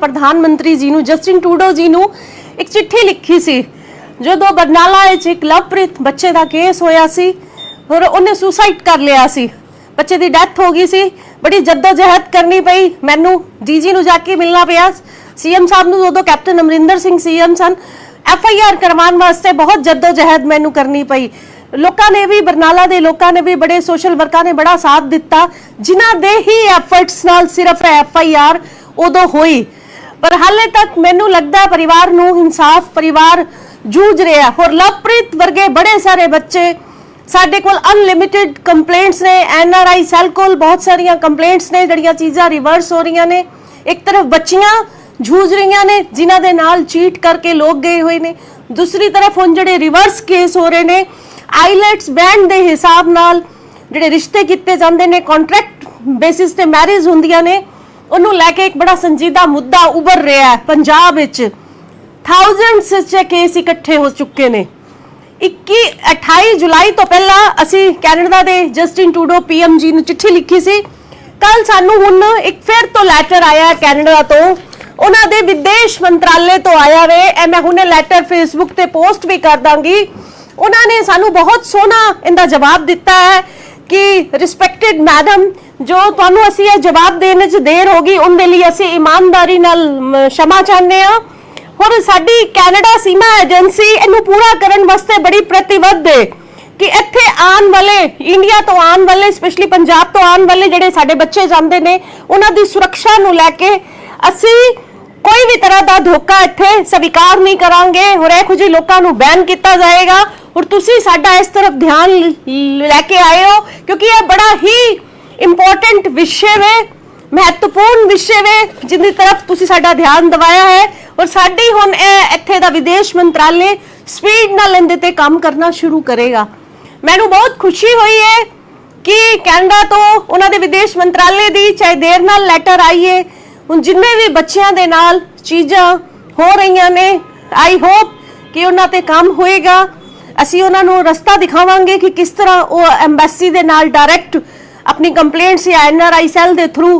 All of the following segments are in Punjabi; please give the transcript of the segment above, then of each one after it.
ਪ੍ਰਧਾਨ ਮੰਤਰੀ ਜੀ ਨੂੰ, ਜਸਟਿਨ ਟੂਡੋ ਜੀ ਨੂੰ ਇੱਕ ਚਿੱਠੀ ਲਿਖੀ ਸੀ, ਜਦੋਂ ਬਰਨਾਲਾ ਵਿੱਚ ਇੱਕ ਲਵਪ੍ਰੀਤ ਬੱਚੇ ਦਾ ਕੇਸ ਹੋਇਆ ਸੀ ਔਰ ਉਹਨੇ ਸੁਸਾਈਡ ਕਰ ਲਿਆ ਸੀ। ਬੱਚੇ ਦੀ ਡੈਥ ਹੋ ਗਈ ਸੀ। ਬੜੀ ਜਹਿਦ ਕਰਨੀ ਪਈ। ਮੈਨੂੰ ਡੀਜੀ ਨੂੰ ਜਾ ਕੇ ਮਿਲਣਾ ਪਿਆ। ਸੀਐਮ ਸਾਹਿਬ ਨੂੰ ਉਦੋਂ ਕੈਪਟਨ ਅਮਰਿੰਦਰ ਸਿੰਘ ਸੀਐਮ ਸਨ। ਐਫ ਆਈ ਆਰ ਕਰਵਾਉਣ ਵਾਸਤੇ ਬਹੁਤ ਜਹਿਦ ਮੈਨੂੰ ਕਰਨੀ ਪਈ। ਲੋਕਾਂ ਨੇ ਵੀ, ਬਰਨਾਲਾ ਦੇ ਲੋਕਾਂ ਨੇ ਵੀ ਬੜੇ ਸੋਸ਼ਲ ਵਰਕਰਾਂ ਨੇ ਬੜਾ ਸਾਥ ਦਿੱਤਾ। ਜਿਨ੍ਹਾਂ ਦੇ ਹੀ ਐਫਰਟਸ ਨਾਲ ਸਿਰਫ ਐਫ ਆਈ ਆਰ ਉਦੋਂ ਹੋਈ। ਪਰ ਹਾਲੇ ਤੱਕ ਮੈਨੂੰ ਲੱਗਦਾ ਪਰਿਵਾਰ ਨੂੰ ਇਨਸਾਫ ਪਰਿਵਾਰ ਜੂਝ ਰਿਹਾ। ਹੋਰ ਲਵਪ੍ਰੀਤ ਵਰਗੇ ਬੜੇ ਸਾਰੇ ਬੱਚੇ ਸਾਡੇ ਕੋਲ ਅਨਲਿਮਿਟਿਡ ਕੰਪਲੇਂਟਸ ਨੇ ਐਨ ਆਰ ਆਈ ਸੈੱਲ ਕੋਲ ਬਹੁਤ ਸਾਰੀਆਂ ਕੰਪਲੇਂਟਸ ਨੇ, ਜਿਹੜੀਆਂ ਚੀਜ਼ਾਂ ਰਿਵਰਸ ਹੋ ਰਹੀਆਂ ਨੇ। ਇੱਕ ਤਰਫ ਬੱਚੀਆਂ ਜੂਝ ਰਹੀਆਂ ਨੇ, ਜਿਨ੍ਹਾਂ ਦੇ ਨਾਲ ਚੀਟ ਕਰਕੇ ਲੋਕ ਗਏ ਹੋਏ ਨੇ। ਦੂਸਰੀ ਤਰਫ ਹੁਣ ਜਿਹੜੇ ਰਿਵਰਸ ਕੇਸ ਹੋ ਰਹੇ ਨੇ ਆਈਲੈਟਸ ਬੈਂਡ ਦੇ ਹਿਸਾਬ ਨਾਲ ਜਿਹੜੇ ਰਿਸ਼ਤੇ ਕੀਤੇ ਜਾਂਦੇ ਨੇ ਕੰਟਰੈਕਟ ਬੇਸਿਸ ਤੇ ਮੈਰਿਜ ਹੁੰਦੀਆਂ ਨੇ ਉਹਨੂੰ ਲੈ ਕੇ ਇੱਕ ਬੜਾ ਸੰਜੀਦਾ ਮੁੱਦਾ ਉੱਭਰ ਰਿਹਾ ਹੈ ਪੰਜਾਬ ਵਿੱਚ। ਥਾਊਜ਼ੈਂਡਸ ਚ ਕੇਸ ਇਕੱਠੇ ਹੋ ਚੁੱਕੇ ਨੇ। 21 28 ਜੁਲਾਈ ਤੋਂ ਪਹਿਲਾਂ ਅਸੀਂ ਕੈਨੇਡਾ ਦੇ ਜਸਟਿਨ ਟੂਡੋ ਪੀਐਮ ਜੀ ਨੂੰ ਚਿੱਠੀ ਲਿਖੀ ਸੀ। ਕੱਲ ਸਾਨੂੰ ਹੁਣ ਇੱਕ ਫਿਰ ਤੋਂ ਲੈਟਰ ਆਇਆ ਕੈਨੇਡਾ ਤੋਂ। ਉਹਨਾਂ ਦੇ ਵਿਦੇਸ਼ ਮੰਤਰਾਲੇ ਤੋਂ ਆਇਆ ਵੇ। ਇਹ ਮੈਂ ਹੁਣੇ ਲੈਟਰ ਫੇਸਬੁੱਕ ਤੇ ਪੋਸਟ ਵੀ ਕਰ ਦਾਂਗੀ। ਉਹਨਾਂ ਨੇ ਸਾਨੂੰ ਬਹੁਤ ਸੋਹਣਾ ਇਹਦਾ ਜਵਾਬ ਦਿੱਤਾ ਹੈ ਕਿ ਰਿਸਪੈਕਟਡ ਮੈਡਮ ਜੋ ਤੁਹਾਨੂੰ ਅਸੀਂ ਇਹ ਜਵਾਬ ਦੇਣ 'ਚ ਦੇਰ ਹੋ ਗਈ, ਉਹਦੇ ਲਈ ਅਸੀਂ ਇਮਾਨਦਾਰੀ ਨਾਲ ਸ਼ਮਾ ਚਾਹੁੰਦੇ ਆ ਹੋਰ ਸਾਡੀ ਕੈਨੇਡਾ ਸੀਮਾ ਏਜੰਸੀ ਇਹਨੂੰ ਪੂਰਾ ਕਰਨ ਵਾਸਤੇ ਬੜੀ ਪ੍ਰਤੀਬੱਧ ਹੈ ਕਿ ਇੱਥੇ ਆਉਣ ਵਾਲੇ, ਇੰਡੀਆ ਤੋਂ ਆਉਣ ਵਾਲੇ ਸਪੈਸ਼ਲੀ ਪੰਜਾਬ ਤੋਂ ਆਉਣ ਵਾਲੇ ਜਿਹੜੇ ਸਾਡੇ ਬੱਚੇ ਜਾਂਦੇ ਨੇ, ਉਹਨਾਂ ਦੀ ਸੁਰੱਖਿਆ ਨੂੰ ਲੈ ਕੇ ਅਸੀਂ ਕੋਈ ਵੀ ਤਰ੍ਹਾਂ ਦਾ ਧੋਖਾ ਇੱਥੇ ਸਵੀਕਾਰ ਨਹੀਂ ਕਰਾਂਗੇ। ਹੋਰ ਇਹ ਕੁਝ ਲੋਕਾਂ ਨੂੰ ਬੈਨ ਕੀਤਾ ਜਾਏਗਾ। ਔਰ ਤੁਸੀਂ ਸਾਡਾ ਇਸ ਤਰਫ ਧਿਆਨ ਲੈ ਕੇ ਆਏ ਹੋ, ਕਿਉਂਕਿ ਇਹ ਬੜਾ ਹੀ ਇੰਪੋਰਟੈਂਟ ਵਿਸ਼ੇ ਵੇ ਮਹੱਤਵਪੂਰਨ ਵਿਸ਼ੇ ਵੇ ਜਿੰਦੀ ਤਰਫ ਤੁਸੀਂ ਸਾਡਾ ਧਿਆਨ ਦਿਵਾਇਆ ਹੈ ਔਰ ਸਾਡੀ ਹੁਣ ਇਹ ਇੱਥੇ ਦਾ ਵਿਦੇਸ਼ ਮੰਤਰਾਲੇ ਸਪੀਡ ਨਾਲ ਇਹਦੇ ਤੇ ਕੰਮ ਕਰਨਾ ਸ਼ੁਰੂ ਕਰੇਗਾ। ਮੈਨੂੰ ਬਹੁਤ ਖੁਸ਼ੀ ਹੋਈ ਹੈ ਕਿ ਕੈਨੇਡਾ ਤੋਂ ਉਹਨਾਂ ਦੇ ਵਿਦੇਸ਼ ਮੰਤਰਾਲੇ ਦੀ ਚਾਹੇ ਦੇਰ ਨਾਲ ਲੈਟਰ ਆਈਏ ਹੁਣ ਜਿੰਨੇ ਵੀ ਬੱਚਿਆਂ ਦੇ ਨਾਲ ਚੀਜ਼ਾਂ ਹੋ ਰਹੀਆਂ ਨੇ ਆਈ ਹੋਪ ਕਿ ਉਹਨਾਂ ਤੇ ਕੰਮ ਹੋਏਗਾ। ਅਸੀਂ ਉਹਨਾਂ ਨੂੰ ਰਸਤਾ ਦਿਖਾਵਾਂਗੇ ਕਿ ਕਿਸ ਤਰ੍ਹਾਂ ਉਹ ਐਮਬੈਸੀ ਦੇ ਨਾਲ ਡਾਇਰੈਕਟ ਆਪਣੀ ਕੰਪਲੇਂਟਸ ਜਾਂ ਐਨਆਰਆਈ ਸੈੱਲ ਦੇ ਥਰੂ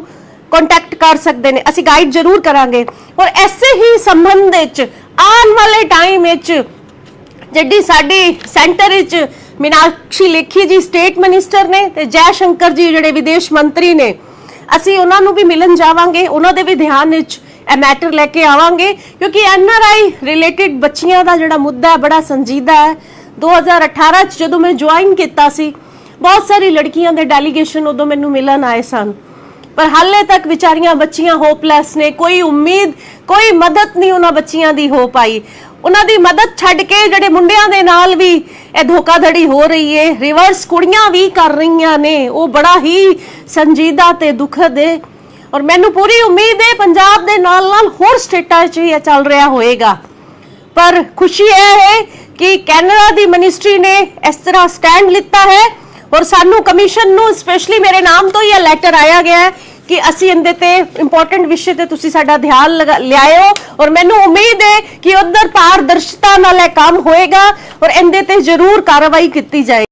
ਕੰਟੈਕਟ ਕਰ ਸਕਦੇ ਨੇ। ਅਸੀਂ ਗਾਈਡ ਜ਼ਰੂਰ ਕਰਾਂਗੇ। ਔਰ ਐਸੇ ਹੀ ਸੰਬੰਧ ਵਿੱਚ ਆਉਣ ਵਾਲੇ ਟਾਈਮ ਵਿੱਚ ਜਿਹੜੀ ਸਾਡੀ ਸੈਂਟਰ ਵਿੱਚ ਮੀਨਾਕਸ਼ੀ ਲੇਖੀ ਜੀ ਸਟੇਟ ਮਿਨਿਸਟਰ ਨੇ ਤੇ ਜੈ ਸ਼ੰਕਰ ਜੀ ਜਿਹੜੇ ਵਿਦੇਸ਼ ਮੰਤਰੀ ਨੇ, ਅਸੀਂ ਉਹਨਾਂ ਨੂੰ ਵੀ ਮਿਲਣ ਜਾਵਾਂਗੇ। ਉਹਨਾਂ ਦੇ ਵੀ ਧਿਆਨ ਵਿੱਚ ਇਹ ਮੈਟਰ ਲੈ ਕੇ ਆਵਾਂਗੇ। ਕਿਉਂਕਿ ਐਨਆਰਆਈ ਰਿਲੇਟਡ ਬੱਚੀਆਂ ਦਾ ਜਿਹੜਾ ਮੁੱਦਾ ਹੈ, ਬੜਾ ਸੰਜੀਦਾ ਹੈ। 2018 ਚ ਜਦੋਂ ਮੈਂ ਜੁਆਇਨ ਕੀਤਾ ਸੀ ਬਹੁਤ ਸਾਰੀ ਲੜਕੀਆਂ ਦੇ ਡੈਲੀਗੇਸ਼ਨ ਉਦੋਂ ਮੈਨੂੰ ਮਿਲਣ ਆਏ ਸਨ। ਪਰ ਹਾਲੇ ਤੱਕ ਵਿਚਾਰੀਆਂ ਬੱਚੀਆਂ ਹੋਪਲੈਸ ਨੇ, ਕੋਈ ਉਮੀਦ, ਕੋਈ ਮਦਦ ਨਹੀਂ ਉਹਨਾਂ ਬੱਚੀਆਂ ਦੀ ਹੋ ਪਾਈ। ਉਹਨਾਂ ਦੀ ਮਦਦ ਛੱਡ ਕੇ ਜਿਹੜੇ ਮੁੰਡਿਆਂ ਦੇ ਨਾਲ ਵੀ ਇਹ ਧੋਖਾਧੜੀ ਹੋ ਰਹੀ ਏ ਰਿਵਰਸ ਕੁੜੀਆਂ ਵੀ ਕਰ ਰਹੀਆਂ ਨੇ, ਉਹ ਬੜਾ ਹੀ ਸੰਜੀਦਾ ਤੇ ਦੁਖਦ ਏ। ਔਰ ਮੈਨੂੰ ਪੂਰੀ ਉਮੀਦ ਹੈ ਪੰਜਾਬ ਦੇ ਨਾਲ ਨਾਲ ਹੋਰ ਸਟੇਟਾਂ 'ਚ ਵੀ ਇਹ ਚੱਲ ਰਿਹਾ ਹੋਏਗਾ। ਪਰ ਖੁਸ਼ੀ ਇਹ ਹੈ ਕਿ ਕੈਨੇਡਾ ਦੀ ਮਿਨਿਸਟਰੀ ਨੇ ਇਸ ਤਰ੍ਹਾਂ ਸਟੈਂਡ ਲਿੱਤਾ ਹੈ ਔਰ ਸਾਨੂੰ ਕਮਿਸ਼ਨ ਨੂੰ ਸਪੈਸ਼ਲੀ ਮੇਰੇ ਨਾਮ ਤੋਂ ਹੀ ਇਹ ਲੈਟਰ ਆਇਆ ਗਿਆ ਹੈ ਕਿ ਅਸੀਂ ਇਹਦੇ ਤੇ ਇੰਪੋਰਟੈਂਟ ਵਿਸ਼ੇ ਤੇ ਤੁਸੀਂ ਸਾਡਾ ਧਿਆਨ ਲਿਆਇਓ। ਔਰ ਮੈਨੂੰ ਉਮੀਦ ਹੈ ਕਿ ਉਧਰ ਪਾਰਦਰਸ਼ਤਾ ਨਾਲ ਇਹ ਕੰਮ ਹੋਏਗਾ ਔਰ ਇਹਦੇ ਤੇ ਜ਼ਰੂਰ ਕਾਰਵਾਈ ਕੀਤੀ ਜਾਏਗੀ।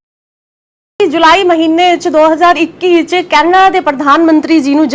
ਜੁਲਾਈ ਮਹੀਨੇ ਵਿੱਚ 2021 ਵਿੱਚ ਕੈਨੇਡਾ ਦੇ ਪ੍ਰਧਾਨ ਮੰਤਰੀ ਜੀ ਨੂੰ